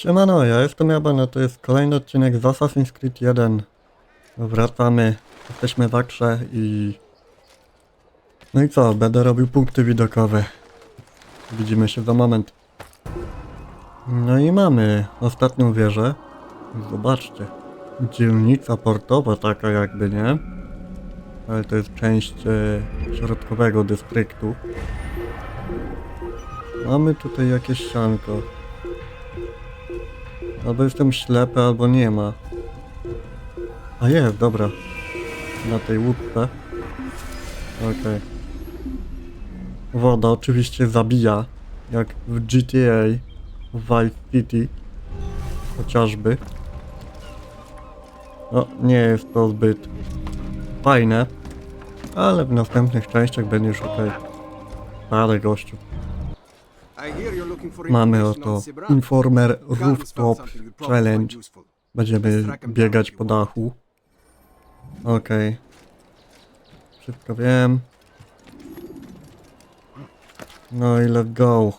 Siemano, ja jestem Jabana, to jest kolejny odcinek z Assassin's Creed 1. Wracamy, jesteśmy w Akrze i... No i co, będę robił punkty widokowe. Widzimy się za moment. No i mamy ostatnią wieżę. Zobaczcie. Dzielnica portowa taka jakby, nie? Ale to jest część e, środkowego dystryktu. Mamy tutaj jakieś sianko. Albo jestem ślepy, albo nie ma. A jest, dobra. Na tej łódce. Okej. Woda oczywiście zabija. Jak w GTA. W Vice City. Chociażby. No, nie jest to zbyt fajne. Ale w następnych częściach będzie już okej. Ale gościu. Mamy oto Informer Rooftop Challenge. Będziemy biegać po dachu. Okej. Wszystko wiem. No i let's go.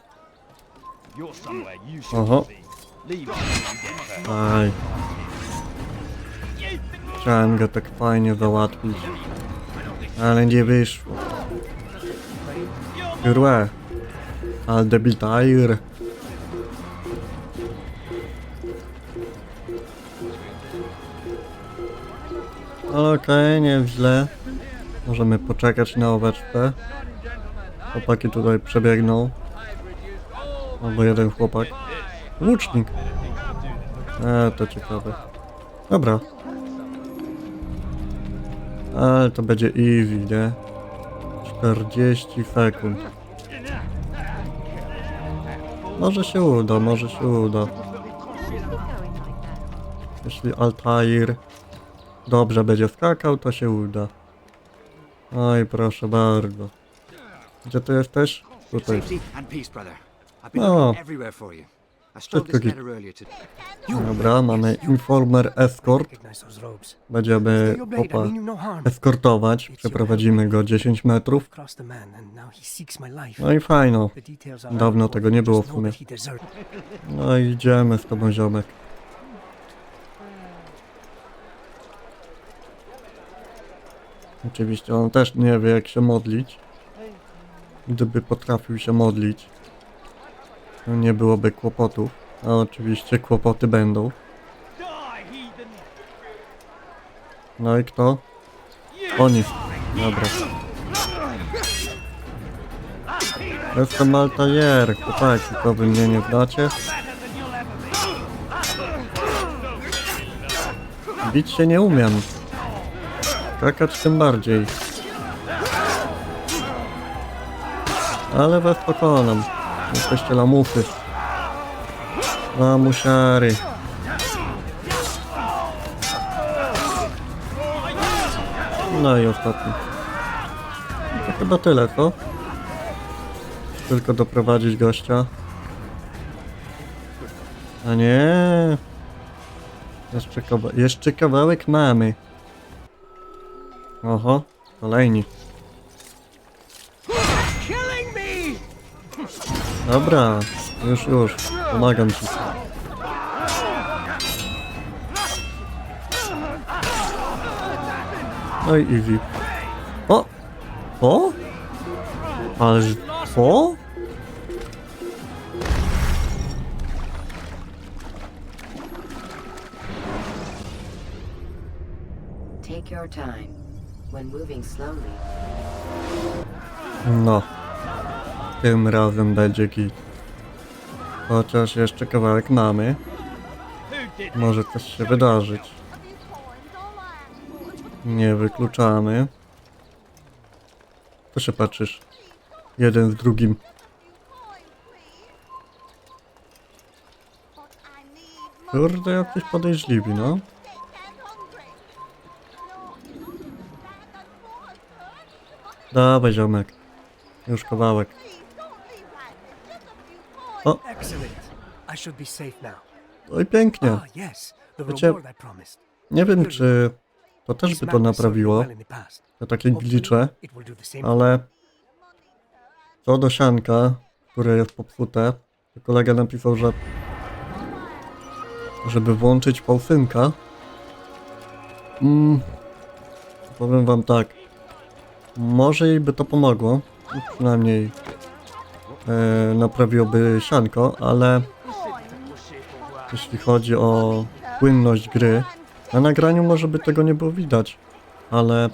Oho. Aj. Chciałem go tak fajnie załatwić. Ale nie wyszło. Kurwa. Ale debitajr. Okej, nieźle. Możemy poczekać na oweczkę. Chłopaki tutaj przebiegną. Albo jeden chłopak. Łucznik. E, to ciekawe. Dobra. Ale to będzie easy, nie? 40 sekund. Może się uda, może się uda. Jeśli Altair dobrze będzie skakał, to się uda. Oj, proszę bardzo. Gdzie ty jesteś? Tutaj. Safety Dobra, mamy Informer Escort. Będziemy Stay your blade, I opa mean you no eskortować. Przeprowadzimy go 10 metrów. No i fajno. Dawno tego nie było w sumie. No i idziemy z tobą ziomek. Oczywiście on też nie wie jak się modlić. Gdyby potrafił się modlić, nie byłoby kłopotów. A oczywiście kłopoty będą. No i kto? Oni. Dobra. Jestem Altair, chłopaki, to wy mnie nie znacie? Bić się nie umiem. Skakać tym bardziej. Ale was pokonam. Jesteście lamusy. Lamusiary. No i ostatni. To chyba tyle, co? Tylko doprowadzić gościa. A nie. Jeszcze, kawa jeszcze kawałek mamy. Oho, kolejni. Dobra, już, już. Pomagam ci. No i easy. O! O? Ależ... O? Take your time. When moving slowly, No. Tym razem będzie git. Chociaż jeszcze kawałek mamy. Może coś się wydarzyć. Nie wykluczamy. Co się patrzysz? Jeden z drugim. Kurde, jacyś podejrzliwi, no. Dawaj, ziomek. Już kawałek. I safe now. Oj, pięknie. Ah, Wiecie, I. Nie wiem, czy to też by to naprawiło, te takie glicze, ale co do sianka, które jest popsute, to kolega napisał, że żeby włączyć pałsynka. Mm, powiem wam tak. Może jej by to pomogło. Przynajmniej naprawiłoby sianko, ale jeśli chodzi o płynność gry, na nagraniu może by tego nie było widać, ale,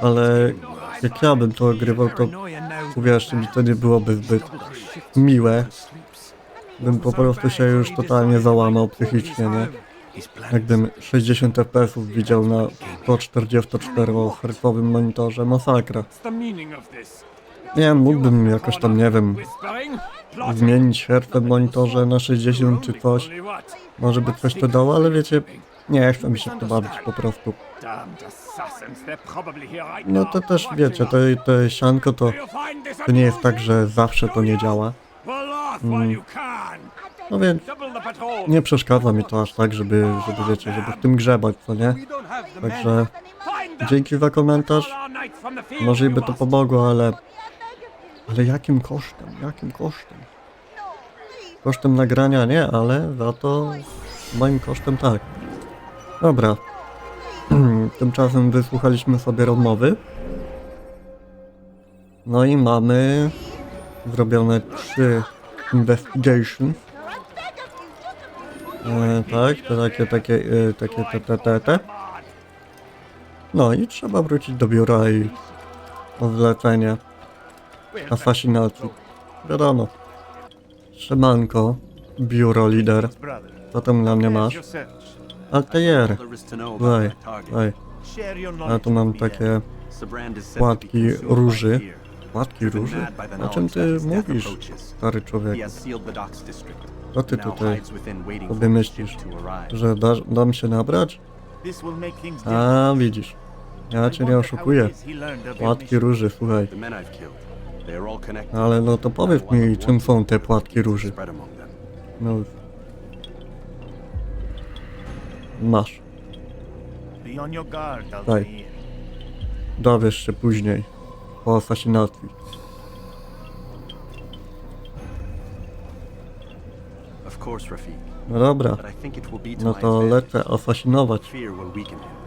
ale jak ja bym to ogrywał, to uwierzcie mi, to nie byłoby zbyt miłe. Bym po prostu się już totalnie załamał psychicznie, nie? Jakbym 60 fps widział na 144 Hz monitorze, masakra. Nie mógłbym jakoś tam, nie wiem, zmienić hertz w monitorze na 60 czy coś. Może by coś to dało, ale wiecie, nie chce mi się w to bawić po prostu. No to też wiecie, to, to sianko to, to nie jest tak, że zawsze to nie działa. Pull No więc nie przeszkadza mi to aż tak, żeby, żeby wiecie, żeby w tym grzebać, co nie? Także dzięki za komentarz. Może i by to pomogło, ale... Ale jakim kosztem? Jakim kosztem? Kosztem nagrania nie, ale za to moim kosztem tak. Dobra. Tymczasem wysłuchaliśmy sobie rozmowy. No i mamy zrobione trzy investigations. E, tak, to takie, takie, e, takie, te, te, te, te. No i trzeba wrócić do biura i o zlecenie asasynacji. Wiadomo. Szymanko, biuro lider. Co tam na mnie masz? Altair. Słuchaj, słuchaj. Ja tu mam takie płatki róży. Płatki róży? O czym ty mówisz, stary człowiek? Co ty tutaj sobie myślisz? Że da, dam się nabrać? A, widzisz. Ja cię nie oszukuję. Płatki róży, słuchaj. Ale no to powiedz mi, czym są te płatki róży. No. Masz. Daj. Dowiesz się później. Po asasynacji. No dobra. No to lecę asasinować.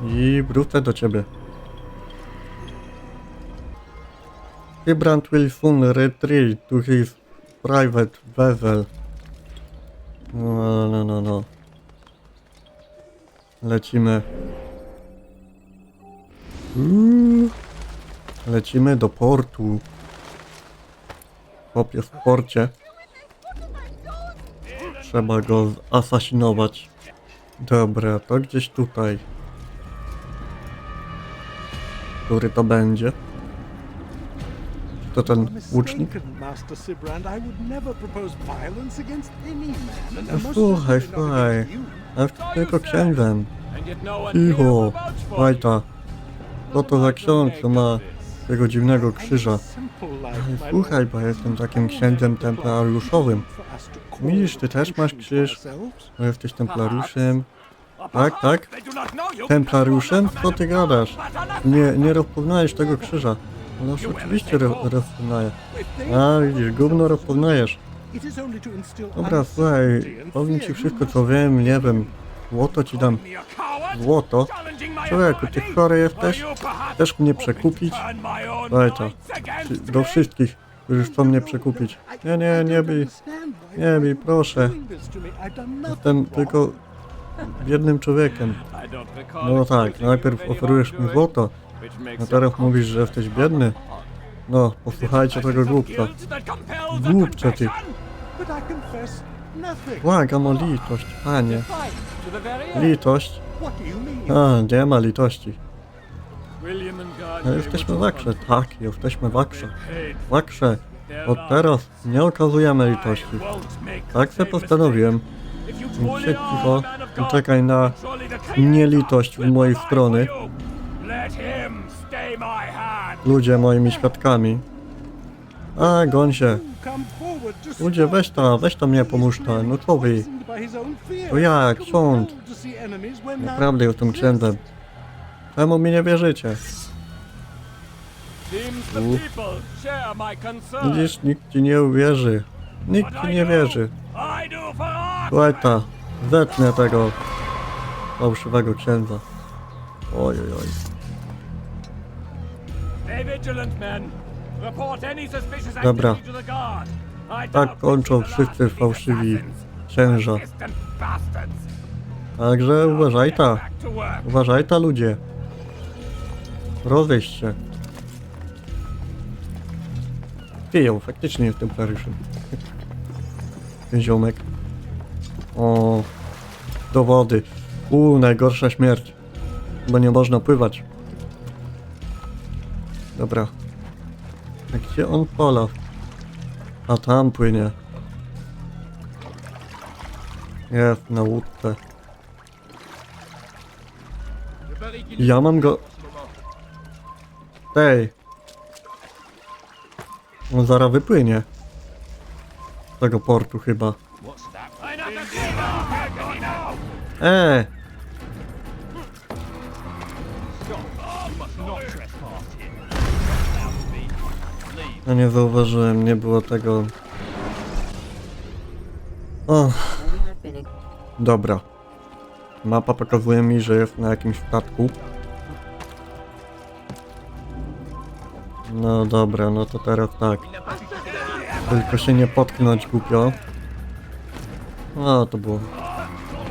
I wrócę do ciebie. Vibrant will soon retreat to his private vessel. No, no, no, no. Lecimy. Uuu. Lecimy do portu. Chłop jest w porcie. Trzeba go asasinować. Dobra, to gdzieś tutaj. Który to będzie? To ten łucznik? Must Słuchaj, słuchaj. jestem tylko księdzem. No Cicho. Wajta. Co to za ksiądz, co ma tego dziwnego krzyża? Słuchaj, bo jestem takim księdzem templariuszowym. To Widzisz, ty też masz krzyż. Bo jesteś templariuszem. Tak, tak? Templariuszem? Co ty gadasz? Nie, nie rozpoznajesz tego krzyża. Ależ oczywiście ro, rozpoznaję. A, widzisz, gówno rozpoznajesz. To Dobra, słuchaj, powiem ci wszystko co wiem, nie wiem. Złoto ci dam. Złoto? Człowieku, ty chory jesteś? Chcesz mnie to przekupić? knights against Do wszystkich, którzy chcą mnie przekupić. Nie, nie, nie bij. Nie bij, proszę. Jestem tylko jednym człowiekiem. No tak, najpierw oferujesz mi złoto, a teraz mówisz, że jesteś biedny. No, posłuchajcie tego głupca. Głupcze ty. Błagam o litość, panie. Litość? A, nie ma litości. No, jesteśmy w Akrze, tak, jesteśmy w Akrze. W Akrze. Od teraz nie okazujemy litości. Tak sobie postanowiłem. Siedź cicho i czekaj na nielitość w mojej strony. Ludzie moimi świadkami. A, goń się. Ludzie, weź ta, weź to mnie pomóż ta. No co wy? To ja, ksiądz. Bold to see enemies when none Naprawdę jestem księdzem. Czemu mi nie wierzycie? Widzisz, nikt ci nie uwierzy. Nikt ci nie wierzy. Słuchajta, zetnę tego fałszywego księdza. Oj, oj, oj. Dobra. Tak kończą wszyscy fałszywi księża. Także uważaj ta, uważaj ta ludzie. Rozejść się. Piją, faktycznie jest templariuszem. Ten ziomek. O, do wody. U, najgorsza śmierć. Bo nie można pływać. Dobra. A gdzie on pola? A tam płynie. Jest na łódce. Ja mam go... Tej. On zaraz wypłynie. Z tego portu chyba. E! Ja nie zauważyłem, nie było tego. O, dobra. Mapa pokazuje mi, że jest na jakimś statku. No dobra, no to teraz tak. Tylko się nie potknąć głupio. No to było.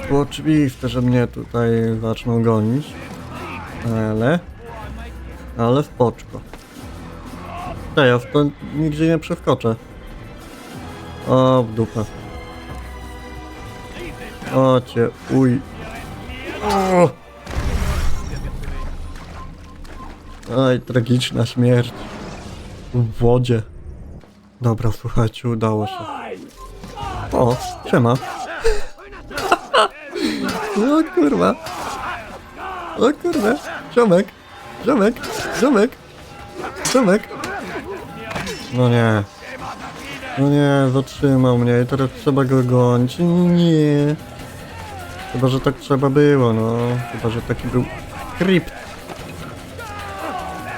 Było oczywiste, że mnie tutaj zaczną gonić. Ale. Ale spoczko. Ej, ja stąd nigdzie nie przeskoczę. O, w dupę. O cię, uj. Oj, tragiczna śmierć. W wodzie. Dobra, słuchajcie, udało się. O, siema. O kurwa. O kurwa. Ziomek. Ziomek. Ziomek. Ziomek. No nie. No nie, zatrzymał mnie i teraz trzeba go gonić. Nie. Chyba, że tak trzeba było, no. Chyba, że taki był skrypt.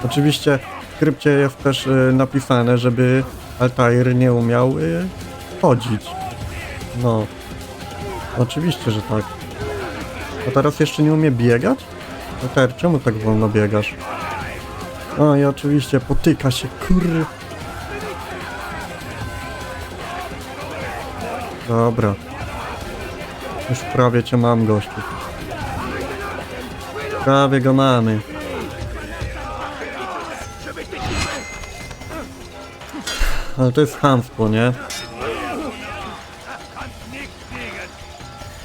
Oczywiście skrypcie jest też y, napisane, żeby Altair nie umiał y, chodzić. No. Oczywiście, że tak. A teraz jeszcze nie umie biegać? Altair, czemu tak wolno biegasz? O i oczywiście potyka się, kur... Dobra. Już prawie cię mam, gościu. Prawie go mamy. Ale to jest chamstwo, nie?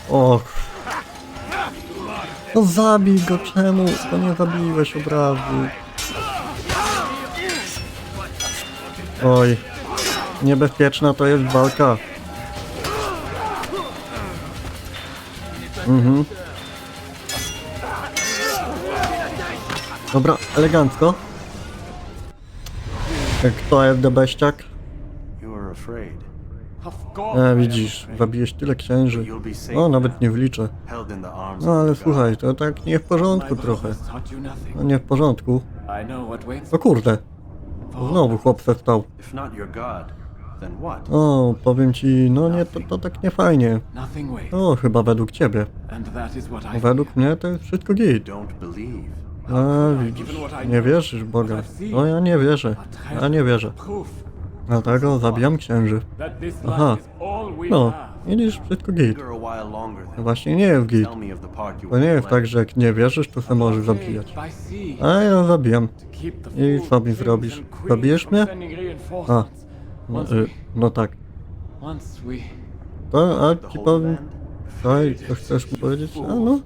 Och. No zabij go, czemu? To nie zabiłeś od razu. Oj. Niebezpieczna to jest walka. Mhm. Dobra, elegancko. Jak to jest debeściak? Course. E, widzisz, zabiłeś tyle księży. No, nawet nie wliczę. No, ale słuchaj, to tak nie w porządku trochę. No, nie w porządku. O kurde. Znowu chłop se stał. If not your god, then what? O, powiem ci, no nie, to, to tak nie fajnie. O, chyba według ciebie. Według mnie to jest wszystko git. A, widzisz, nie wierzysz Boga. No ja nie wierzę. Ja nie wierzę. Dlatego zabijam księży. Aha. No, widzisz, wszystko git. No właśnie nie jest git. To nie jest tak, że jak nie wierzysz, to se możesz zabijać. A ja zabijam. I co mi zrobisz? Zabijesz mnie? A, no, y, no tak. To, a ci powiem... Daj, co chcesz mi powiedzieć? A no.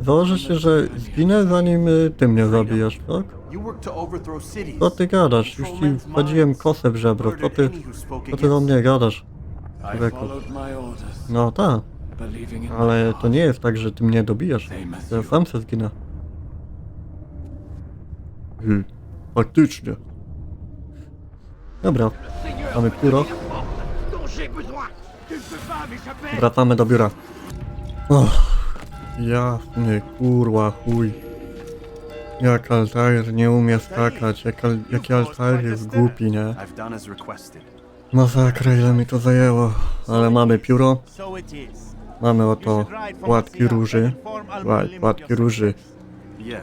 Założę się, że zginę zanim y, ty mnie zabijasz, tak? Co ty gadasz? Już ci wsadziłem kosę w żebro. Co ty, co ty do mnie gadasz? Człowieku. No tak, ale to nie jest tak, że ty mnie dobijasz. Ja sam se zginę. Hmm, faktycznie. Dobra, mamy pióro. Wracamy do biura. Och, Jasny, kurwa, chuj. Jak Altair nie umie skakać, jak, al, jaki Altair jest głupi, nie? Masakra, ile mi to zajęło. Ale mamy pióro. Mamy oto płatki róży. Płatki róży.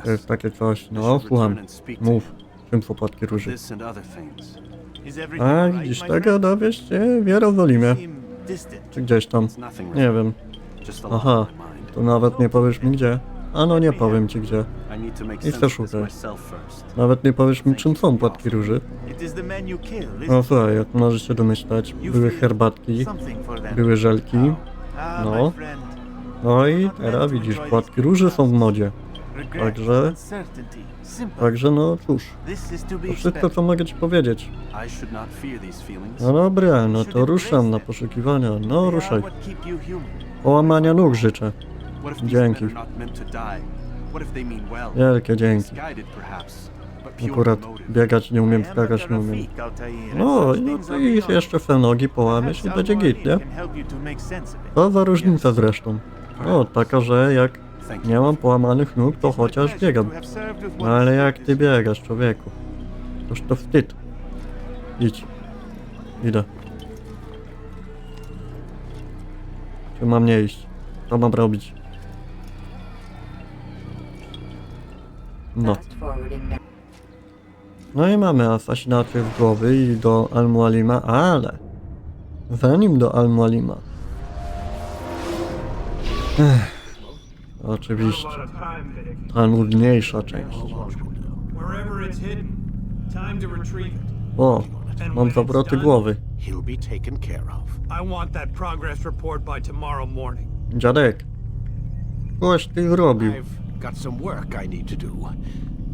To jest takie coś, no słucham. Mów, czym są płatki róży? A, widzisz, tego dowieść no, się w Jerozolimie. Czy gdzieś tam, nie wiem. Aha, nawet nie powiesz mi gdzie. Ano nie powiem ci gdzie. I chcę szukać. Nawet nie powiesz mi czym są płatki róży. No słuchaj, jak możesz się domyślać, były herbatki, były żelki. No. No i teraz widzisz, płatki róży są w modzie. Także... Także no cóż. To wszystko co mogę ci powiedzieć. No dobra, no to ruszam na poszukiwania. No ruszaj. Połamania nóg życzę. What if these Dzięki. men are not meant to die? What if they mean well? Wielkie dzięki. Misguided perhaps, but pure Akurat motive. biegać nie umiem, skakać nie umiem. No i no i jeszcze te nogi połamiesz i będzie git, nie? To za różnica zresztą. No taka, że jak nie mam połamanych nóg, to chociaż biegam. No ale jak ty biegasz, człowieku? Toż to wstyd. Idź. Idę. Czy mam nie iść? Co mam robić? No. No i mamy Asasina w głowy i do Al-Mualima, ale zanim do Al-Mualima. Oczywiście. Ta nudniejsza część. O, mam zawroty głowy. Dziadek, coś ty zrobił. Got some work I need to do.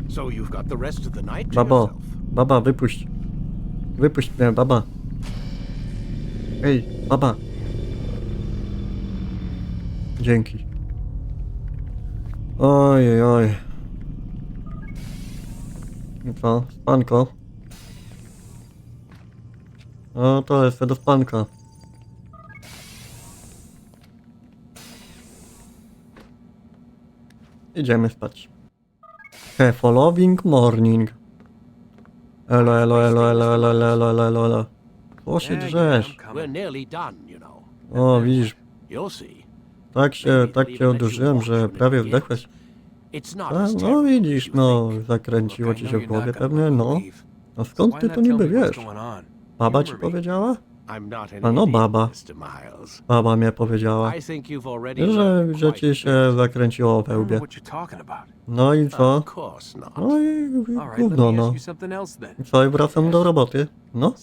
So you've got the rest of the night to Babo, yourself. baba, wypuść. Wypuść mnie, baba. Ej, baba. Dzięki. Oj. I co, spanko? O, to jest do spanka. Idziemy spać. A following morning. Elo, elo, elo, elo, elo, elo, elo, elo, elo, elo. O się drzesz. We're nearly done, you know. O, widzisz, You'll see. tak się, tak cię odurzyłem, że prawie wdechłeś. A, no widzisz, no, zakręciło ci się w głowie pewnie, no. A skąd ty to niby wiesz? Baba ci powiedziała? No baba. Baba mnie powiedziała, że, że ci się zakręciło pełbie. No i co? No i gówno no. I co, i wracam do roboty. No.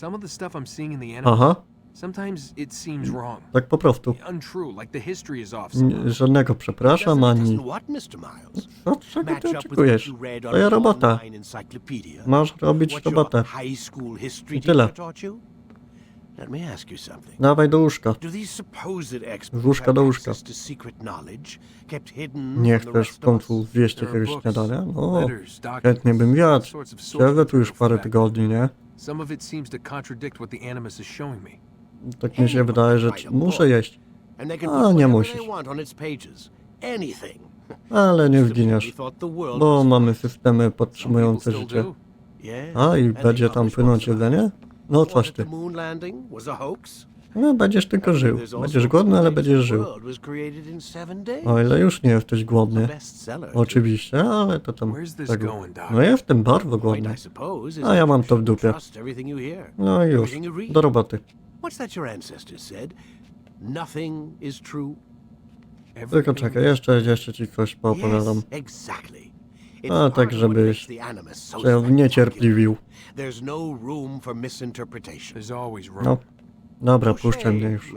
Aha. Tak po prostu. Żadnego przepraszam, ani... No, czego ty oczekujesz? Twoja robota. Masz robić robotę. I tyle. Let me ask you something. Dawaj do łóżka. Z łóżka do łóżka. Nie chcesz w końcu zjeść jakiegoś śniadania? No, chętnie bym jadł. Siedzę tu już parę tygodni, nie? Tak mi się wydaje, że muszę jeść. A, nie musisz. Ale nie zginiesz, bo mamy systemy podtrzymujące życie. A, i będzie tam płynąć jedzenie? No coś ty. No, będziesz tylko żył. Będziesz głodny, ale będziesz żył. O ile już nie jesteś głodny. Oczywiście, ale to tam... Tak... No ja jestem bardzo głodny. A ja mam to w dupie. No już, do roboty. Tylko czekaj, jeszcze, jeszcze ci coś poopowiadam. A, tak żebyś się niecierpliwił. No. No, dobra, Touché, puszczę mnie już.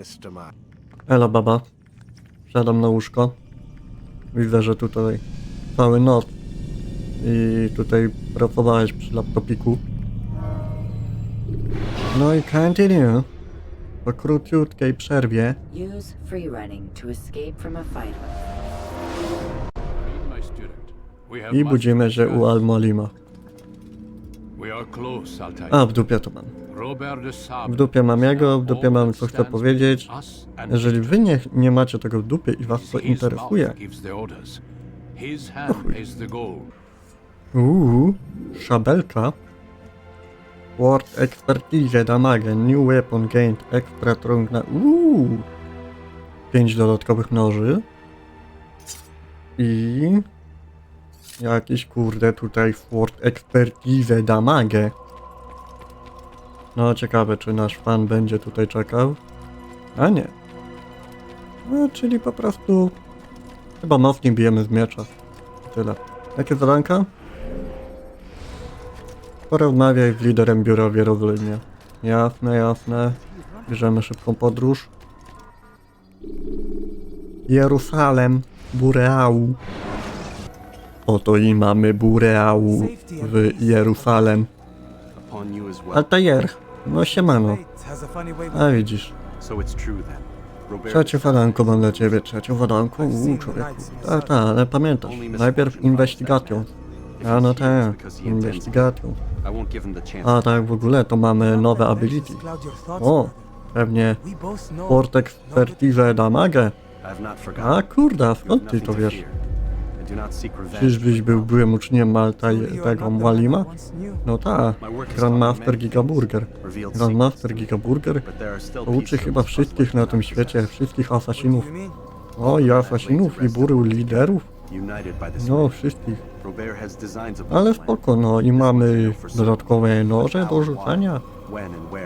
Elo baba. Siadam na łóżko. Widzę, że tutaj cały noc i tutaj pracowałeś przy laptopiku. No i continue. Po króciutkiej przerwie Use free running to escape from a fight. I budzimy się u. Almolima. A, w dupie to mam. W dupie mam jego, w dupie mam co chcę powiedzieć. Jeżeli wy nie, nie macie tego w dupie i was to interesuje, uuu, szabelka, Word Expertise Damage. New Weapon Gained Extra Trunk na... Uuu! 5 dodatkowych noży. I... Jakiś kurde tutaj Word Expertise Damage. No ciekawe czy nasz fan będzie tutaj czekał. A nie. No czyli po prostu... Chyba mocniej bijemy z miecza. Tyle. Jakie zadanka? Porozmawiaj z liderem biura w Jerozolimie. Jasne, jasne. Bierzemy szybką podróż. Jeruzalem, Bureału. Oto i mamy Bureału w Jeruzalem. Altair, no siemano. A widzisz. Trzecie wadanko mam dla ciebie, trzecie wadanko, uuu człowieku. Tak, tak, ale pamiętasz, najpierw inwestigacją. A no tak, inwestigacją. I won't give him the chance. A tak, w ogóle to mamy nowe ability. O, pewnie Port Expertise Damage. A kurda, skąd ty to wiesz? Czyżbyś był byłym uczniem Malta tego Walima? No tak, Grandmaster Gigaburger. Grandmaster. Gigaburger uczy chyba wszystkich na tym świecie, wszystkich asasinów. O, i asasinów, i burył liderów. No, wszystkich. Ale spoko, no i mamy dodatkowe noże do rzucania.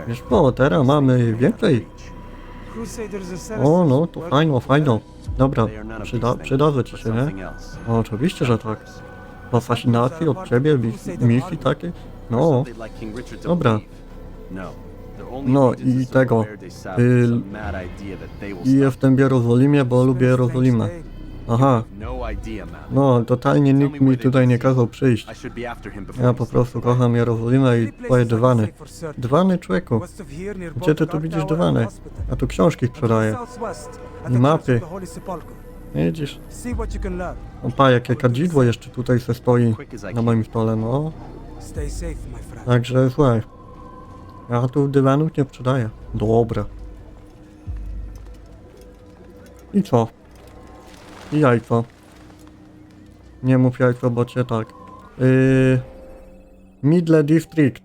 Wiesz co, teraz mamy więcej. O, no, to fajno, fajno. Dobra, przyda, przydadzę ci się, nie? No, oczywiście, że tak. Fascynacji od ciebie, mis- misji takiej? No, dobra. No. No i tego, y, I jestem w Jerozolimie, bo lubię Jerozolimę. Aha, No totalnie nikt mi tutaj nie kazał przyjść. Ja po prostu kocham Jerozolimę i twoje dywany. Dywany, człowieku. Gdzie ty tu widzisz dywany? A tu książki sprzedaję. I mapy. Widzisz? O, pa, jakie kadzidło jeszcze tutaj se stoi na moim stole, no. Także słuchaj. Ja tu dywanów nie sprzedaję. Dobra. I co? I jajco. Nie mów jajco, bo cię tak. Yy... Midle District.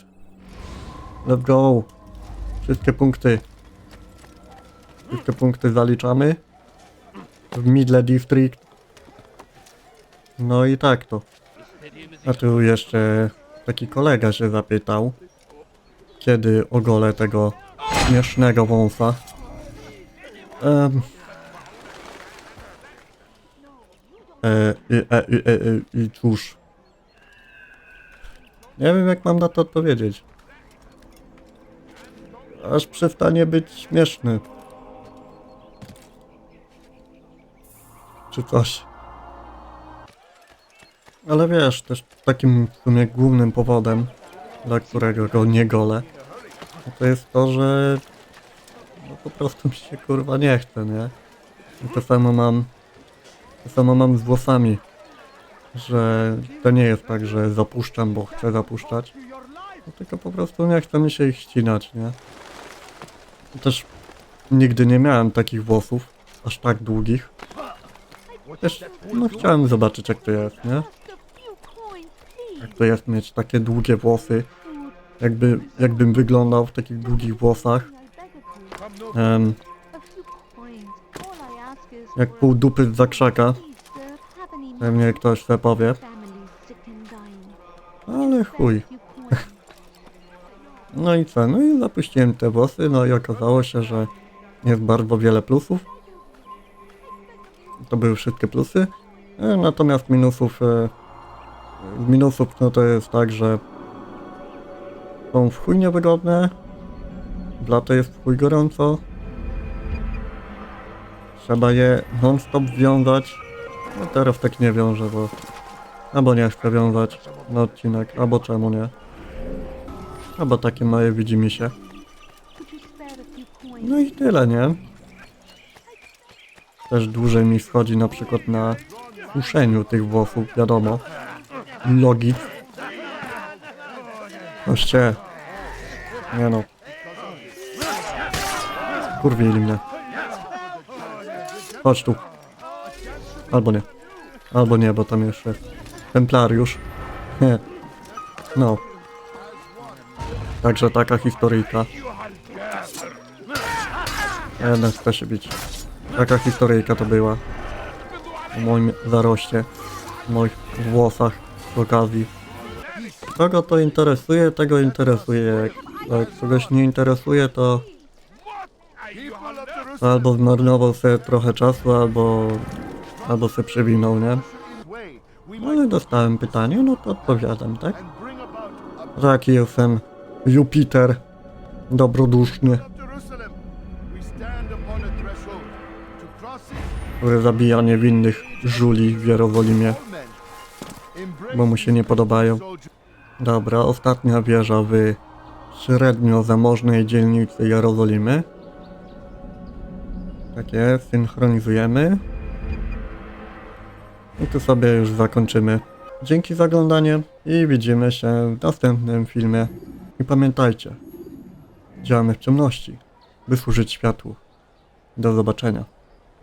Let's go. Wszystkie punkty. Wszystkie punkty zaliczamy. W Midle District. No i tak to. A tu jeszcze taki kolega się zapytał, kiedy ogolę tego śmiesznego wąsa. Em. E, i, e, i, e, i, cóż. Nie wiem jak mam na to odpowiedzieć. Aż przestanie być śmieszny. Czy coś. Ale wiesz, też takim w sumie głównym powodem, dla którego go nie golę, to jest to, że no po prostu mi się kurwa nie chce, nie? I to samo mam, to samo mam z włosami, że to nie jest tak, że zapuszczam, bo chcę zapuszczać, no tylko po prostu nie chce mi się ich ścinać, nie? Też nigdy nie miałem takich włosów, aż tak długich. Też, no chciałem zobaczyć jak to jest, nie? Jak to jest mieć takie długie włosy. Jakby, jakbym wyglądał w takich długich włosach. Em, jak pół dupy z zakrzaka. Pewnie ktoś se powie. Ale chuj. No i co? No i zapuściłem te włosy, no i okazało się, że jest bardzo wiele plusów. To były wszystkie plusy. E, Natomiast minusów... E, z minusów no to jest tak, że są w chuj niewygodne. W lato jest w chuj gorąco. Trzeba je non-stop wiązać. No teraz tak nie wiążę, bo... Albo nie chcę wiązać na odcinek, albo czemu nie. Albo takie małe widzimy się. No i tyle, nie? Też dłużej mi schodzi na przykład na suszeniu tych włosów, wiadomo. Logik. Oście. Nie no. Kurwili mnie. Chodź tu. Albo nie. Albo nie, bo tam jeszcze Templariusz. Nie. No. Także taka historyjka. Jednak chce się bić. Taka historyjka to była. O moim zaroście. W moich włosach z okazji. Kogo to interesuje, tego interesuje. Jak, jak kogoś nie interesuje, to albo zmarnował sobie trochę czasu, albo, albo sobie przewinął, nie? No i dostałem pytanie, no to odpowiadam, tak? Jaki jestem Jupiter dobroduszny, który zabija niewinnych żuli w Jerozolimie, bo mu się nie podobają. Dobra, ostatnia wieża w średnio zamożnej dzielnicy Jerozolimy. Tak jest, synchronizujemy. I tu sobie już zakończymy. Dzięki za oglądanie i widzimy się w następnym filmie. I pamiętajcie, działamy w ciemności, by służyć światłu. Do zobaczenia.